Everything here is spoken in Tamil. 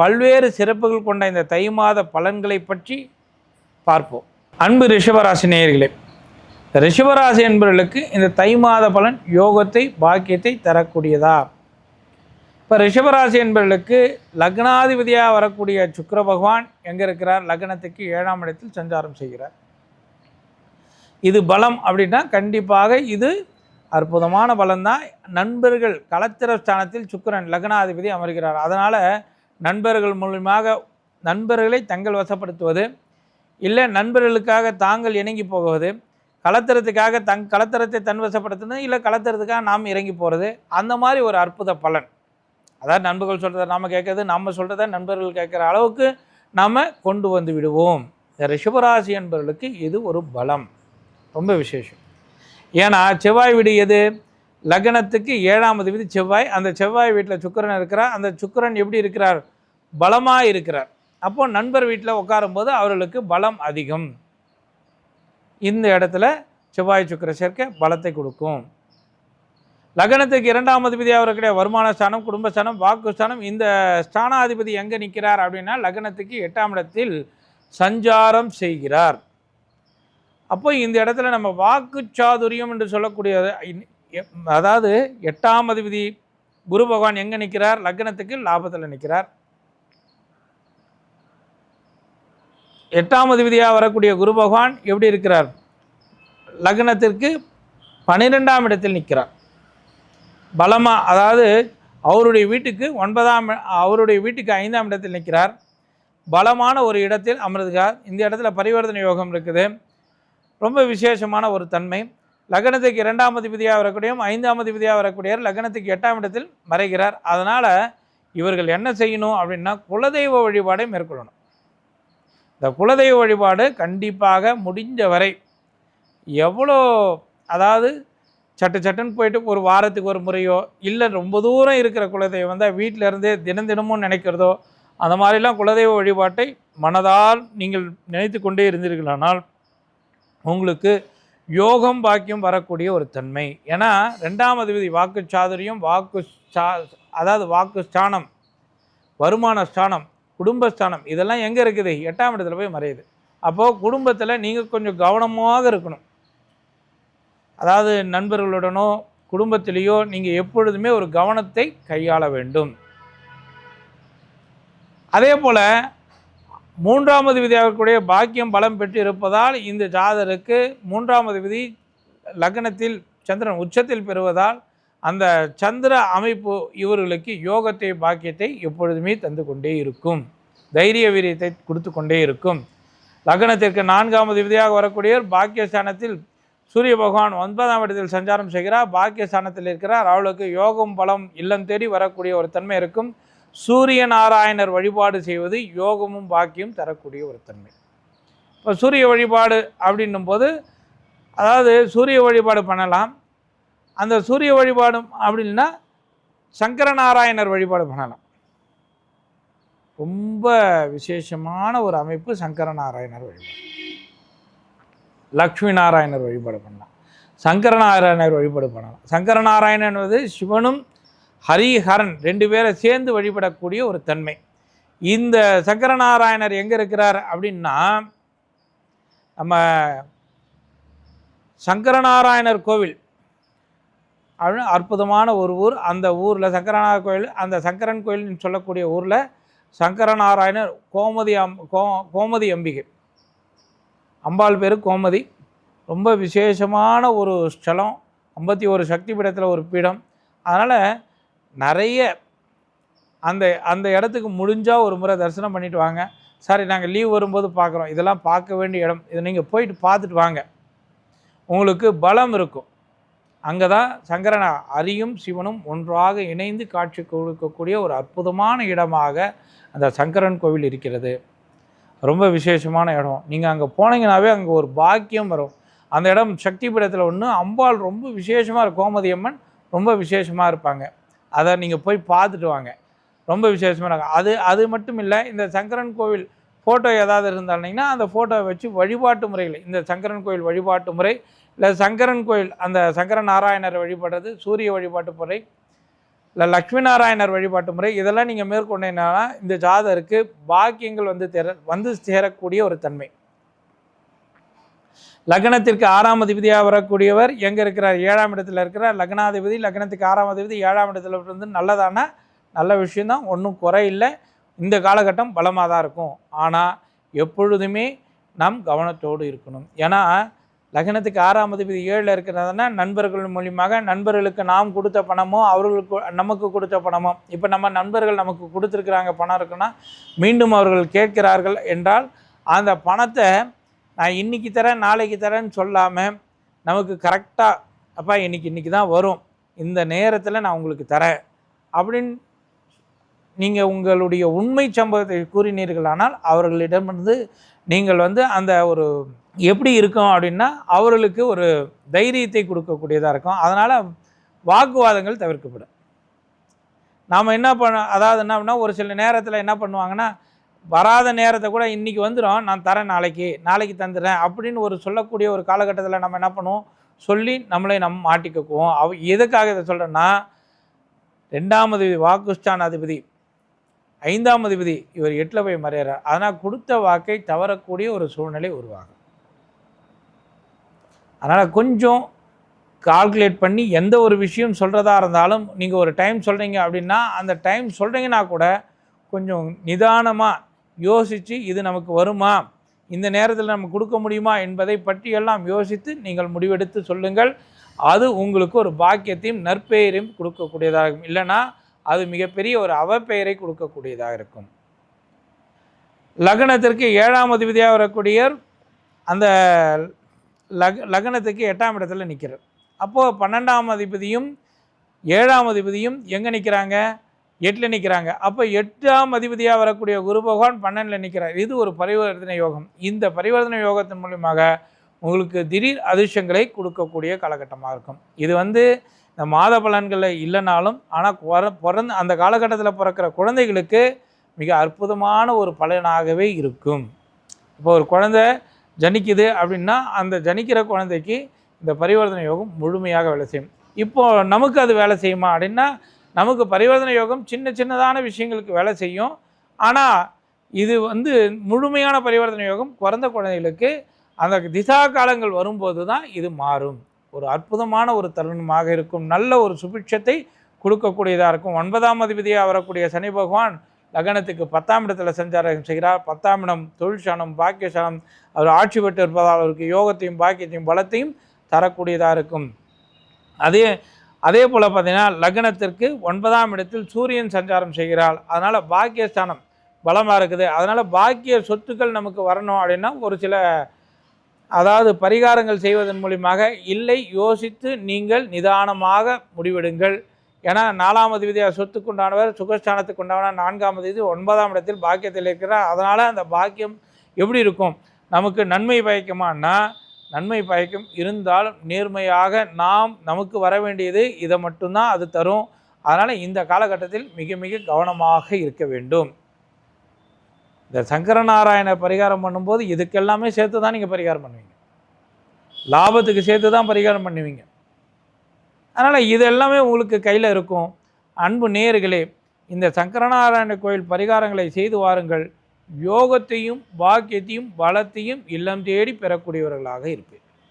பல்வேறு சிறப்புகள் கொண்ட இந்த தை மாத பலன்களை பற்றி பார்ப்போம். அன்பு ரிஷபராசி நேயர்களே ரிஷபராசி என்பவர்களுக்கு இந்த தை மாத பலன் யோகத்தை பாக்கியத்தை தரக்கூடியதா? இப்போ ரிஷபராசி என்பவர்களுக்கு லக்னாதிபதியாக வரக்கூடிய சுக்கர பகவான் எங்கே இருக்கிறார்? லக்னத்துக்கு ஏழாம் இடத்தில் சஞ்சாரம் செய்கிறார். இது பலம் அப்படின்னா கண்டிப்பாக இது அற்புதமான பலம்தான். நண்பர்கள் கலத்திர ஸ்தானத்தில் சுக்கரன் லக்னாதிபதி அமர்கிறார். அதனால் நண்பர்கள் மூலியமாக நண்பர்களை தங்கள் வசப்படுத்துவது இல்லை நண்பர்களுக்காக தாங்கள் இணங்கி போவது கலத்தரத்துக்காக தங் கலத்தரத்தை தன் வசப்படுத்துறது இல்லை கலத்தரத்துக்காக நாம் இறங்கி போகிறது அந்த மாதிரி ஒரு அற்புத பலன். அதாவது நண்பர்கள் சொல்கிறத நாம் கேட்கறது நம்ம சொல்கிறத நண்பர்கள் கேட்குற அளவுக்கு நாம் கொண்டு வந்து விடுவோம். இந்த ரிஷபராசி என்பவர்களுக்கு இது ஒரு பலம். ரொம்ப விசேஷம். ஏன்னா செவ்வாய் வீடு எது? லக்னத்துக்கு ஏழாமது வீடு செவ்வாய். அந்த செவ்வாய் வீட்டில் சுக்கிரன் இருக்கிறார். அந்த சுக்கிரன் எப்படி இருக்கிறார்? பலமாக இருக்கிறார் அப்போ நண்பர் வீட்டில் உட்காரும்போது அவர்களுக்கு பலம் அதிகம். இந்த இடத்துல செவ்வாய் சுக்கிர சேர்க்கை பலத்தை கொடுக்கும். லக்னத்துக்கு இரண்டாம் அதிபதி வரக்கூடிய வருமான ஸ்தானம் குடும்பஸ்தானம் வாக்கு ஸ்தானம் இந்த ஸ்தானாதிபதி எங்கே நிற்கிறார் அப்படின்னா லக்னத்துக்கு எட்டாம் இடத்தில் சஞ்சாரம் செய்கிறார். அப்போ இந்த இடத்துல நம்ம வாக்கு சாதுரியம் என்று சொல்லக்கூடிய இன்- எ- அதாவது எட்டாம் அதிபதி குரு பகவான் எங்கே நிற்கிறார் லக்னத்துக்கு லாபத்தில் நிற்கிறார் எட்டாம் அதிபதியாக வரக்கூடிய குரு பகவான் எப்படி இருக்கிறார்? லக்னத்திற்கு பன்னிரெண்டாம் இடத்தில் நிற்கிறார். பலமாக அதாவது அவருடைய வீட்டுக்கு ஒன்பதாம் அவருடைய வீட்டுக்கு ஐந்தாம் இடத்தில் நிற்கிறார். பலமான ஒரு இடத்தில் அமர்ந்துகிறார் இந்த இடத்துல பரிவர்த்தனை யோகம் இருக்குது. ரொம்ப விசேஷமான ஒரு தன்மை. லக்னத்துக்கு இரண்டாம் அதிபதியாக வரக்கூடியவும் ஐந்தாம் அதிபதியாக வரக்கூடியவர் லக்னத்துக்கு எட்டாம் இடத்தில் மறைகிறார். அதனால் இவர்கள் என்ன செய்யணும் அப்படின்னா குலதெய்வ வழிபாடை மேற்கொள்ளணும். இந்த குலதெய்வ வழிபாடு கண்டிப்பாக முடிஞ்ச வரை எவ்வளோ அதாவது சட்டு சட்டுன்னு போயிட்டு ஒரு வாரத்துக்கு ஒரு முறையோ இல்லை ரொம்ப தூரம் இருக்கிற குலதெய்வம் வந்தால் வீட்டில் இருந்தே தினம் தினமும் நினைக்கிறதோ அந்த மாதிரிலாம் குலதெய்வ வழிபாட்டை மனதால் நீங்கள் நினைத்து கொண்டே இருந்தீர்களானால் உங்களுக்கு யோகம் பாக்கியம் வரக்கூடிய ஒரு தன்மை. ஏன்னா ரெண்டாம் அதிபதி வாக்கு சாதுரியம் வாக்கு சா அதாவது வாக்கு ஸ்தானம் வருமான ஸ்தானம் குடும்பஸ்தானம். இதெல்லாம் எங்கே இருக்குது? எட்டாம் இடத்துல போய் மறையுது. அப்போது குடும்பத்தில் நீங்கள் கொஞ்சம் கவனமாக இருக்கணும். அதாவது நண்பர்களுடனோ குடும்பத்திலேயோ நீங்கள் எப்பொழுதுமே ஒரு கவனத்தை கையாள வேண்டும். அதே போல் மூன்றாவது விதியாகக்கூடிய பாக்கியம் பலம் பெற்று இருப்பதால் இந்த ஜாதருக்கு மூன்றாவது விதி லக்னத்தில் சந்திரன் உச்சத்தில் பெறுவதால் அந்த சந்திர அமைப்பு இவர்களுக்கு யோகத்தை பாக்கியத்தை எப்பொழுதுமே தந்து கொண்டே இருக்கும். தைரிய வீரியத்தை கொடுத்து கொண்டே இருக்கும். லக்னத்திற்கு நான்காவது விதியாக வரக்கூடியவர் பாக்கியஸ்தானத்தில் சூரிய பகவான் ஒன்பதாம் இடத்தில் சஞ்சாரம் செய்கிறார். பாக்கியஸ்தானத்தில் இருக்கிறார். அவளுக்கு யோகம் பலம் இல்லம் தேடி வரக்கூடிய ஒரு தன்மை இருக்கும். சூரிய நாராயணர் வழிபாடு செய்வது யோகமும் பாக்கியம் தரக்கூடிய ஒரு தன்மை. இப்போ சூரிய வழிபாடு அப்படின்னும் போது அதாவது சூரிய வழிபாடு பண்ணலாம். அந்த சூரிய வழிபாடும் அப்படின்னா சங்கரநாராயணர் வழிபாடு பண்ணலாம். ரொம்ப விசேஷமான ஒரு அமைப்பு சங்கரநாராயணர் வழிபாடு. லக்ஷ்மி நாராயணர் வழிபாடு பண்ணலாம். சங்கரநாராயணர் வழிபாடு பண்ணலாம். சங்கரநாராயணன் என்பது சிவனும் ஹரிஹரன் ரெண்டு பேரை சேர்ந்து வழிபடக்கூடிய ஒரு தன்மை. இந்த சங்கரநாராயணர் எங்கே இருக்கிறார் அப்படின்னா நம்ம சங்கரநாராயணர் கோவில் அப்படின்னு அற்புதமான ஒரு ஊர். அந்த ஊரில் சங்கரநாராயணர் கோயில் அந்த சங்கரன் கோயில்னு சொல்லக்கூடிய ஊரில் சங்கரநாராயணர் கோமதி அம் கோ கோமதி அம்பிகை. அம்பாள் பேர் கோமதி. ரொம்ப விசேஷமான ஒரு ஸ்தலம். ஐம்பத்தி ஒரு சக்தி பீடத்தில் ஒரு பீடம். அதனால் நிறைய அந்த அந்த இடத்துக்கு முடிஞ்சால் ஒரு முறை தரிசனம் பண்ணிட்டு வாங்க. சாரி நாங்கள் லீவ் வரும்போது பார்க்குறோம் இதெல்லாம் பார்க்க வேண்டிய இடம். இதை நீங்கள் போயிட்டு பார்த்துட்டு வாங்க. உங்களுக்கு பலம் இருக்கும். அங்கே தான் சங்கரன அரியும் சிவனும் ஒன்றாக இணைந்து காட்சி கொடுக்கக்கூடிய ஒரு அற்புதமான இடமாக அந்த சங்கரன் கோவில் இருக்கிறது. ரொம்ப விசேஷமான இடம். நீங்கள் அங்கே போனீங்கன்னாவே அங்கே ஒரு பாக்கியம் வரும். அந்த இடம் சக்தி பீடத்தில் ஒன்று அம்பாள் ரொம்ப விசேஷமாக இருக்கும் கோமதி அம்மன் ரொம்ப விசேஷமாக இருப்பாங்க. அதை நீங்கள் போய் பார்த்துட்டு வாங்க. ரொம்ப விசேஷமாக இருக்கும் அது அது மட்டும் இல்லை இந்த சங்கரன் கோவில் ஃபோட்டோ ஏதாவது இருந்தாங்கன்னா அந்த ஃபோட்டோவை வச்சு வழிபாட்டு முறைகள் இந்த சங்கரன் கோயில் வழிபாட்டு முறை இல்லை சங்கரன் கோயில் அந்த சங்கர நாராயணர் வழிபடுறது சூரிய வழிபாட்டு முறை இல்லை லக்ஷ்மி நாராயணர் வழிபாட்டு முறை இதெல்லாம் நீங்கள் மேற்கொண்டீங்கன்னா இந்த ஜாதருக்கு பாக்கியங்கள் வந்து தெர வந்து சேரக்கூடிய ஒரு தன்மை. லக்னத்திற்கு ஆறாம் அதிபதியாக வரக்கூடியவர் எங்கே இருக்கிறார்? ஏழாம் இடத்துல இருக்கிறார். லக்னாதிபதி லக்னத்துக்கு ஆறாம் அதிபதி ஏழாம் இடத்துல இருந்து நல்லதான நல்ல விஷயந்தான். ஒன்றும் குறையில்லை இந்த காலகட்டம் பலமாக தான் இருக்கும். ஆனால் எப்பொழுதுமே நாம் கவனத்தோடு இருக்கணும். ஏன்னா லக்னத்துக்கு ஆறாம் அதிபதி ஏழில் இருக்கிறதுனா நண்பர்கள் மூலியமாக நண்பர்களுக்கு நாம் கொடுத்த பணமோ அவர்களுக்கு நமக்கு கொடுத்த பணமோ. இப்போ நம்ம நண்பர்கள் நமக்கு கொடுத்துருக்குறாங்க பணம் இருக்குன்னா மீண்டும் அவர்கள் கேட்கிறார்கள் என்றால் அந்த பணத்தை நான் இன்றைக்கி தரேன் நாளைக்கு தரேன்னு சொல்லாமல் நமக்கு கரெக்டாக அப்பா இன்றைக்கி இன்றைக்கி தான் வரும். இந்த நேரத்தில் நான் உங்களுக்கு தரேன். அப்படின்னு நீங்கள் உங்களுடைய உண்மை சம்பவத்தை கூறினீர்களானால் அவர்களிடமிருந்து நீங்கள் வந்து அந்த ஒரு எப்படி இருக்கும் அப்படின்னா அவர்களுக்கு ஒரு தைரியத்தை கொடுக்கக்கூடியதாக இருக்கும். அதனால் வாக்குவாதங்கள் தவிர்க்கப்படும். நாம் என்ன பண்ண அதாவது என்ன பண்ணால் ஒரு சில நேரத்தில் என்ன பண்ணுவாங்கன்னா வராத நேரத்தை கூட இன்றைக்கி வந்துடும் நான் தரேன் நாளைக்கு நாளைக்கு தந்துடுறேன் அப்படின்னு ஒரு சொல்லக்கூடிய ஒரு காலகட்டத்தில் நம்ம என்ன பண்ணுவோம்? சொல்லி நம்மளை நம்ம மாட்டிக்குவோம். அவ எதுக்காக இதை சொல்கிறேன்னா ரெண்டாம் அதிபதி அதிபதி ஐந்தாம் அதிபதி இவர் எட்டில் போய் மறையிறார். அதனால் கொடுத்த வாக்கை தவறக்கூடிய ஒரு சூழ்நிலை உருவாகும். அதனால் கொஞ்சம் கால்குலேட் பண்ணி எந்த ஒரு விஷயம் சொல்கிறதா இருந்தாலும் நீங்கள் ஒரு டைம் சொல்கிறீங்க அப்படின்னா அந்த டைம் சொல்கிறீங்கன்னா கூட கொஞ்சம் நிதானமாக யோசித்து இது நமக்கு வருமா? இந்த நேரத்தில் நம்ம கொடுக்க முடியுமா? என்பதை பற்றியெல்லாம் யோசித்து நீங்கள் முடிவெடுத்து சொல்லுங்கள். அது உங்களுக்கு ஒரு பாக்கியத்தையும் நற்பெயரையும் கொடுக்கக்கூடியதாக இருக்கும். இல்லைன்னா அது மிகப்பெரிய ஒரு அவப்பெயரை கொடுக்கக்கூடியதாக இருக்கும். லக்னத்திற்கு ஏழாம் அதிபதியாக வரக்கூடியர் அந்த லக் லக்னத்துக்கு எட்டாம் இடத்துல நிற்கிறார் அப்போது பன்னெண்டாம் அதிபதியும் ஏழாம் அதிபதியும் எங்கே நிற்கிறாங்க எட்டில் நிற்கிறாங்க அப்போ எட்டாம் அதிபதியாக வரக்கூடிய குரு பகவான் பன்னெண்டில் நிற்கிறார் இது ஒரு பரிவர்த்தனை யோகம். இந்த பரிவர்த்தனை யோகத்தின் மூலியமாக உங்களுக்கு திடீர் அதிர்ஷ்டங்களை கொடுக்கக்கூடிய காலகட்டமாக இருக்கும். இது வந்து இந்த மாத பலன்களில் இல்லைனாலும் ஆனால் பிறந்த அந்த காலகட்டத்தில் பிறக்கிற குழந்தைகளுக்கு மிக அற்புதமான ஒரு பலனாகவே இருக்கும். இப்போ ஒரு குழந்தை ஜனிக்குது அப்படின்னா அந்த ஜனிக்கிற குழந்தைக்கு இந்த பரிவர்த்தனை யோகம் முழுமையாக வேலை செய்யும். இப்போது நமக்கு அது வேலை செய்யுமா அப்படின்னா நமக்கு பரிவர்த்தனை யோகம் சின்ன சின்னதான விஷயங்களுக்கு வேலை செய்யும். ஆனால் இது வந்து முழுமையான பரிவர்த்தனை யோகம் குறைந்த குழந்தைகளுக்கு அந்த திசா காலங்கள் வரும்போது தான் இது மாறும். ஒரு அற்புதமான ஒரு தருணமாக இருக்கும். நல்ல ஒரு சுபிட்சத்தை கொடுக்கக்கூடியதாக இருக்கும். ஒன்பதாம் அதிபதியாக வரக்கூடிய சனி பகவான் லக்னத்துக்கு பத்தாம் இடத்துல சஞ்சாரம் செய்கிறார். பத்தாம் இடம் தொழிற்சானம் பாக்கியசானம் அவர் ஆட்சி பெற்று இருப்பதால் அவருக்கு யோகத்தையும் பாக்கியத்தையும் பலத்தையும் தரக்கூடியதாக இருக்கும். அதே அதே போல் பார்த்தீங்கன்னா லக்னத்திற்கு ஒன்பதாம் இடத்தில் சூரியன் சஞ்சாரம் செய்கிறாள். அதனால் பாக்கியஸ்தானம் பலமாக இருக்குது. அதனால் பாக்கிய சொத்துக்கள் நமக்கு வரணும் அப்படின்னா ஒரு சில அதாவது பரிகாரங்கள் செய்வதன் மூலியமாக இல்லை யோசித்து நீங்கள் நிதானமாக முடிவெடுங்கள். ஏன்னா நாலாம் அதிபதியாக சொத்துக்குண்டானவர் சுகஸ்தானத்துக்கு உண்டான நான்காம் அதிபதி ஒன்பதாம் இடத்தில் பாக்கியத்தில் இருக்கிறார். அதனால் அந்த பாக்கியம் எப்படி இருக்கும்? நமக்கு நன்மை பயக்குமான்னா நன்மை பயக்கும் இருந்தாலும் நேர்மையாக நாம் நமக்கு வர வேண்டியது இதை மட்டும்தான் அது தரும். அதனால் இந்த காலகட்டத்தில் மிக மிக கவனமாக இருக்க வேண்டும். இந்த சங்கரநாராயண பரிகாரம் பண்ணும்போது இதுக்கெல்லாமே சேர்த்து தான் நீங்கள் பரிகாரம் பண்ணுவீங்க. லாபத்துக்கு சேர்த்து தான் பரிகாரம் பண்ணுவீங்க. அதனால் இது எல்லாமே உங்களுக்கு கையில் இருக்கும். அன்பு நேர்களே இந்த சங்கரநாராயண கோயில் பரிகாரங்களை செய்து வாருங்கள். யோகத்தையும் பாக்கியத்தையும் பலத்தையும் இல்லம் தேடி பெறக்கூடியவர்களாக இருப்பேன்.